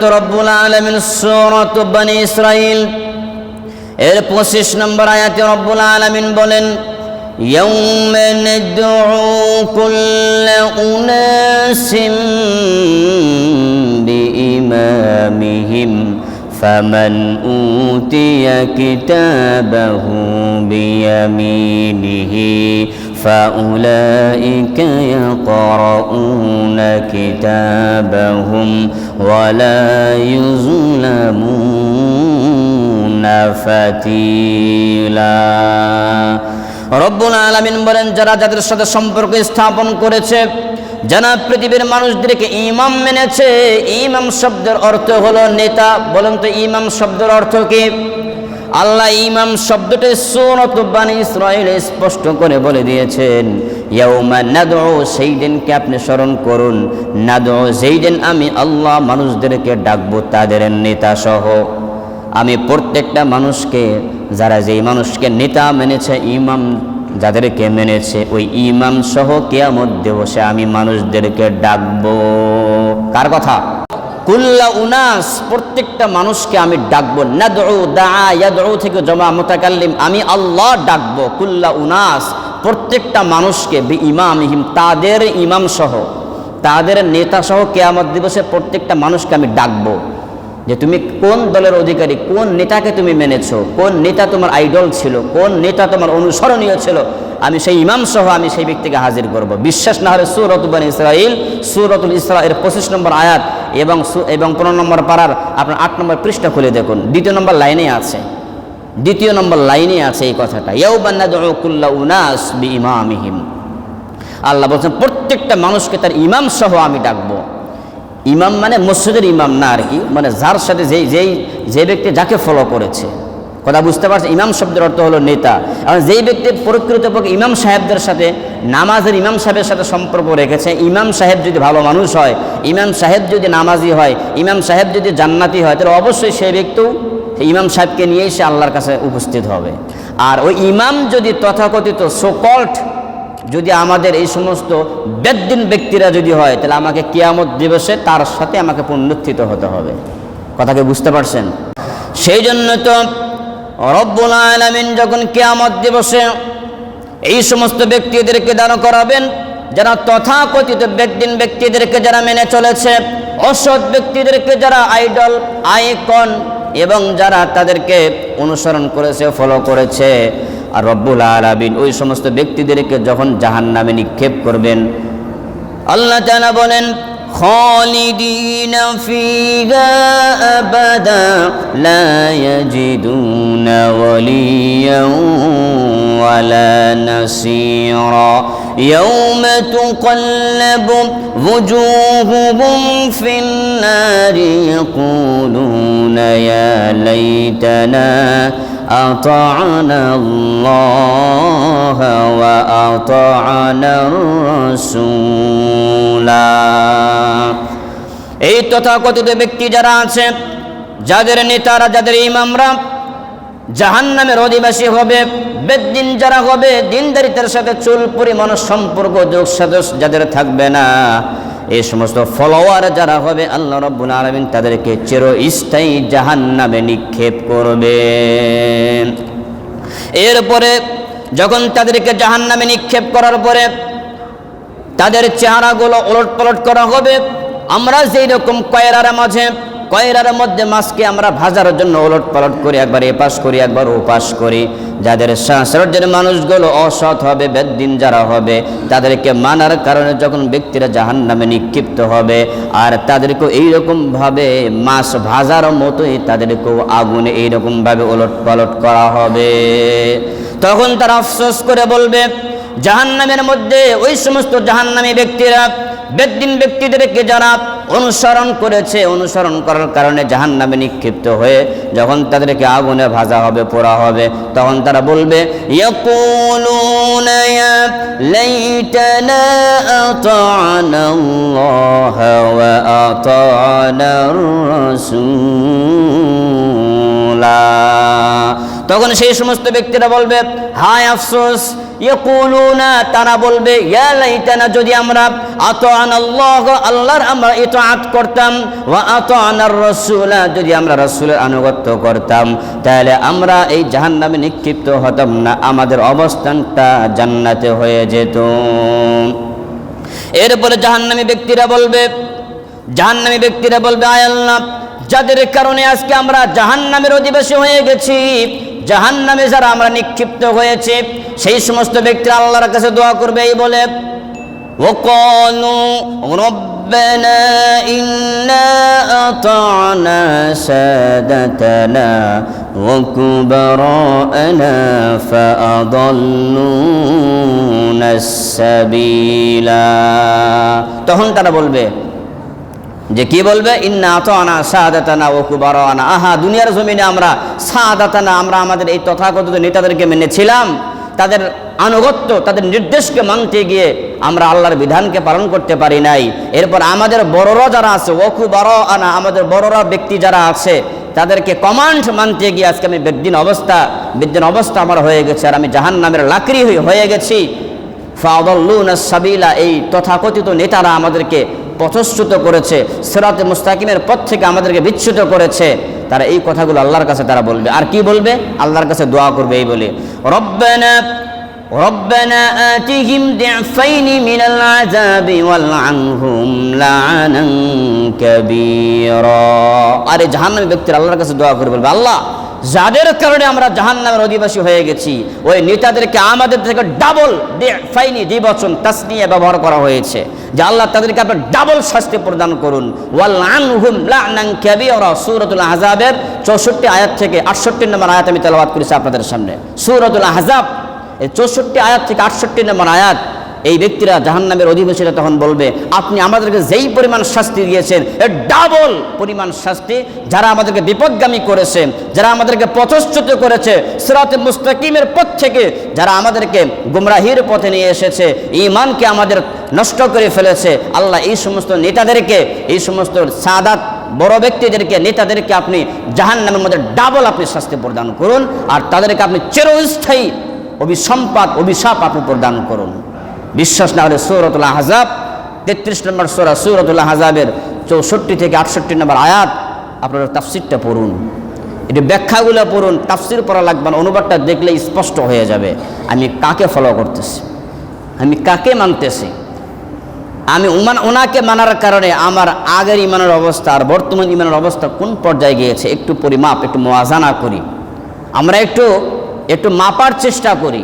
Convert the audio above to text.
তো রব্বুল আলমিন সূরাত বনি ইসরাইল এর পঁচিশ নম্বর আয়াতে রব্বুল আলমিন বলেন يوم ندعو كل أناس بإمامهم فمن أوتي كتابه بيمينه فأولئك يقرؤون كتابهم ولا يظلمون فتيلا রব্বুল আলামিন বলেন যারা যাদের সাথে সম্পর্ক স্থাপন করেছে যারা পৃথিবীর মানুষদেরকে ইমাম মেনেছে ইমাম শব্দের অর্থ হলো নেতা বলেন তো ইমাম শব্দের অর্থ কি আল্লাহ ইমাম শব্দটি সুরত বানি ইসরায়েল স্পষ্ট করে বলে দিয়েছেন, ইয়াউমা নাদউ, সেই দিনকে আপনি স্মরণ করুন। নাদউ সেই দিন আমি আল্লাহ মানুষদেরকে ডাকবো, তাদের নেতা সহ আমি প্রত্যেকটা মানুষকে, যারা যেই মানুষকে নেতা মেনেছে, ইমাম যাদেরকে মেনেছে, ওই ইমাম সহ কেয়ামত দিবসে আমি মানুষদেরকে ডাকবো। কার কথা? কুল্লা উনাস, প্রত্যেকটা মানুষকে আমি ডাকবো। থেকে জমা, মুতাকাল্লিম, আমি আল্লাহ ডাকবো, কুল্লা উনাস, প্রত্যেকটা মানুষকে বি ইমামিহিম তাদের ইমাম সহ, তাদের নেতা সহ কেয়ামত দিবসে প্রত্যেকটা মানুষকে আমি ডাকবো। যে তুমি কোন দলের অধিকারী, কোন নেতাকে তুমি মেনেছো, কোন নেতা তোমার আইডল ছিল, কোন নেতা তোমার অনুসরণীয় ছিল, আমি সেই ইমাম সহ আমি সেই ব্যক্তিকে হাজির করব। বিশ্বাস না হলে সুরতুবান ইসরাইল সুরতুল ইসরা এর পঁচিশ নম্বর আয়াত এবং এবং পনেরো নম্বর পাড়ার আপনার আট নম্বর পৃষ্ঠা খুলে দেখুন। দ্বিতীয় নম্বর লাইনে আছে। দ্বিতীয় নম্বর লাইনে আছে এই কথাটা। ইয়াউবান্নাদুল্লাহ উনাস বি ইমামিহিম আল্লাহ বলছেন, প্রত্যেকটা মানুষকে তার ইমাম সহ আমি ডাকবো। ইমাম মানে মসজিদের ইমাম না আর কি মানে যার সাথে যেই যেই, যে ব্যক্তি যাকে ফলো করেছে। কথা বুঝতে পারছে? ইমাম শব্দের অর্থ হলো নেতা। এবং যেই ব্যক্তি প্রকৃতপক্ষে ইমাম সাহেবদের সাথে নামাজের ইমাম সাহেবের সাথে সম্পর্ক রেখেছে, ইমাম সাহেব যদি ভালো মানুষ হয়, ইমাম সাহেব যদি নামাজি হয়, ইমাম সাহেব যদি জান্নাতি হয়, তাহলে অবশ্যই সেই ব্যক্তিও ইমাম সাহেবকে নিয়েই সে আল্লাহর কাছে উপস্থিত হবে। আর ওই ইমাম যদি তথাকথিত সোকল্ট যদি আমাদের এই সমস্ত বেদিন ব্যক্তিরা যদি হয়, তাহলে আমাকে কিয়ামত দিবসে তার সাথে আমাকে পুনরুত্থিত হতে হবে। কথাকে বুঝতে পারছেন? সেই জন্য তো রব্বুল আলামিন যখন কেয়ামত দিবসে এই সমস্ত ব্যক্তিদেরকে দান করাবেন, যারা তথাকথিত বেদ্দিন ব্যক্তিদেরকে যারা মেনে চলেছে, অসৎ ব্যক্তিদেরকে যারা আইডল, আইকন এবং যারা তাদেরকে অনুসরণ করেছে ফলো করেছে, আর রব্বুল আলামিন ওই সমস্ত ব্যক্তিদেরকে যখন জাহান নামে নিক্ষেপ করবেন, আল্লাহ তাআলা বলেন خالدين فيها أبدا لا يجدون وليا ولا نصيرا. يوم تقلب وجوههم في النار يقولون يا ليتنا أطعنا الله وأطعنا الرسول এই তথাকথিত ব্যক্তি যারা আছে, যাদের নেতারা, যাদের ইমামরা জাহান নামের অধিবাসী হবে, বেদিন যারা হবে দিনদারিতার সাথে চুল পরিমাণ সম্পর্ক, যোগ সাথে যাদের থাকবে না এই সমস্ত ফলোয়ার যারা হবে, আল্লাহ রব্বুল আলমিন তাদেরকে চিরস্থায়ী জাহান নামে নিক্ষেপ করবেন এরপরে যখন তাদেরকে জাহান নামে নিক্ষেপ করার পরে তাদের চেহারাগুলো ওলট পালট করা হবে আমরা যেই রকম কয়রার মাঝে, কয়রার মধ্যে মাছকে আমরা ভাজার জন্য ওলট পালট করি, একবার এপাশ করি, একবার ওপাশ করি। যাদের শাস্ত্রের মানুষগুলো অসৎ হবে, বেদিন যারা হবে, তাদেরকে মানার কারণে যখন ব্যক্তিরা জাহান নামে নিক্ষিপ্ত হবে, আর তাদেরকেও এইরকমভাবে মাছ ভাজার মতোই তাদেরকেও আগুনে এইরকমভাবে ওলট পালট করা হবে। তখন তারা আফসোস করে বলবে, জাহান্নামের মধ্যে ওই সমস্ত জাহান্নামী ব্যক্তিরা বেদিন ব্যক্তিদেরকে যারা অনুসরণ করেছে, অনুসরণ করার কারণে জাহান নামে নিক্ষিপ্ত হয়ে যখন তাদেরকে আগুনে ভাজা হবে, পোড়া হবে, তখন তারা বলবে লাইটানা তখন সেই সমস্ত ব্যক্তিরা বলবে, হায় আফসোস, ইয়াকুলুনা, তারা বলবে, ইয়া লাইতানা, যদি আমরা আল্লাহ, আল্লাহর আমরা ইতাআত করতাম, ওয়া আতাআনার রাসূলা, যদি আমরা রাসূলের আনুগত্য করতাম, তাহলে আমরা এই জাহান্নামে নিক্ষিপ্ত হতাম না, আমাদের অবস্থানটা জান্নাতে হয়ে যেত। এরপরে জাহান্নামী ব্যক্তিরা বলবে, জাহান্নামী ব্যক্তিরা বলবে, আয় যাদের কারণে আজকে আমরা জাহান্নামের অধিবাসী হয়ে গেছি জাহান্নামে যারা আমরা নিক্ষিপ্ত হয়েছে সেই সমস্ত ব্যক্তিরা আল্লাহর কাছে দোয়া করবে এই বলে وقالوا ربنا إنا أطعنا سادتنا وكبراءنا فأضلونا السبيلا তখন তারা বলবে যে কি বলবে? ইন্না আতানা সাদাতানা ও কুবারানা। আহা, দুনিয়ার জমিনে আমরা সাদাতানা, আমরা আমাদের এই তথাকথিত নেতাদেরকে মেনেছিলাম। তাদের আনুগত্য, তাদের নির্দেশকে মানতে গিয়ে আমরা আল্লাহর বিধানকে পালন করতে পারি নাই। এরপর আমাদের বড়রা যারা আছে ওকু বড় আনা আমাদের বড়রা ব্যক্তি যারা আছে, তাদেরকে কমান্ড মানতে গিয়ে আজকে আমি বেদ্দিন অবস্থা বেদ্দিন অবস্থা আমার হয়ে গেছে আর আমি জাহান নামের লাকড়ি হয়ে- গেছি। ফাদল্লুন সাবিলা, এই তথাকথিত নেতারা আমাদেরকে পথশ্রুত করেছে সেরাতে মুস্তাকিমের পথ থেকে আমাদেরকে বিচ্যুত করেছে তারা এই কথাগুলো আল্লাহর কাছে তারা বলবে আর কি বলবে আল্লাহর কাছে দোয়া করবে এই বলে রব্বানা ربنا آتهم ضعفين من العذاب والعنهم لعنا كبيرا আরে জাহান্নামী ব্যক্তির আল্লাহর কাছে দোয়া করে বলবে আল্লাহ যাদের কারণে আমরা জাহান্নামের অধিবাসী হয়ে গেছি, ওই নেতাদেরকে আমাদের থেকে ডাবল ফাইনি দ্বিবচন তাসনিয়া ব্যবহার করা হয়েছে। যে আল্লাহ তাদেরকে আপনার ডাবল শাস্তি প্রদান করুন। সূরাতুল আহজাবের 64 আয়াত থেকে 68 নম্বর আয়াত আমি তেলাওয়াত করেছি আপনাদের সামনে। সূরাতুল আহজাব এই চৌষট্টি আয়াত থেকে আটষট্টি নম্বর আয়াত এই ব্যক্তিরা জাহান্নামের অধিবেশীরা তখন বলবে, আপনি আমাদেরকে যেই পরিমাণ শাস্তি দিয়েছেন, এর ডাবল পরিমাণ শাস্তি যারা আমাদেরকে বিপদগামী করেছে, যারা আমাদেরকে পথশ্চ্যুত করেছে, সিরাতে মুস্তাকিমের পথ থেকে, যারা আমাদেরকে গুমরাহির পথে নিয়ে এসেছে ইমানকে আমাদের নষ্ট করে ফেলেছে, আল্লাহ এই সমস্ত নেতাদেরকে, এই সমস্ত সাদাত বড় ব্যক্তিদেরকে, নেতাদেরকে আপনি জাহান্নামের মধ্যে ডাবল আপনি শাস্তি প্রদান করুন, আর তাদেরকে আপনি চিরস্থায়ী অভিসম্পাদ অভিশাপ আপনি প্রদান করুন। বিশ্বাস না হলে সৌরতুল আহজাব, তেত্রিশ নম্বর সোরা সৌরতুল আহজাবের চৌষট্টি থেকে আটষট্টি নম্বর আয়াত, আপনারা তাফসিরটা পড়ুন। এটি ব্যাখ্যাগুলো পড়ুন, তাফসির পড়া লাগবে না, অনুবাদটা দেখলে স্পষ্ট হয়ে যাবে, আমি কাকে ফলো করতেছি? আমি কাকে মানতেছি? আমি উমান ওনাকে মানার কারণে আমার আগের ইমানের অবস্থা আর বর্তমান ইমানের অবস্থা কোন পর্যায়ে গিয়েছে? একটু পরিমাপ, একটু মোয়াজানা করি। আমরা একটু একটু মাপার চেষ্টা করি।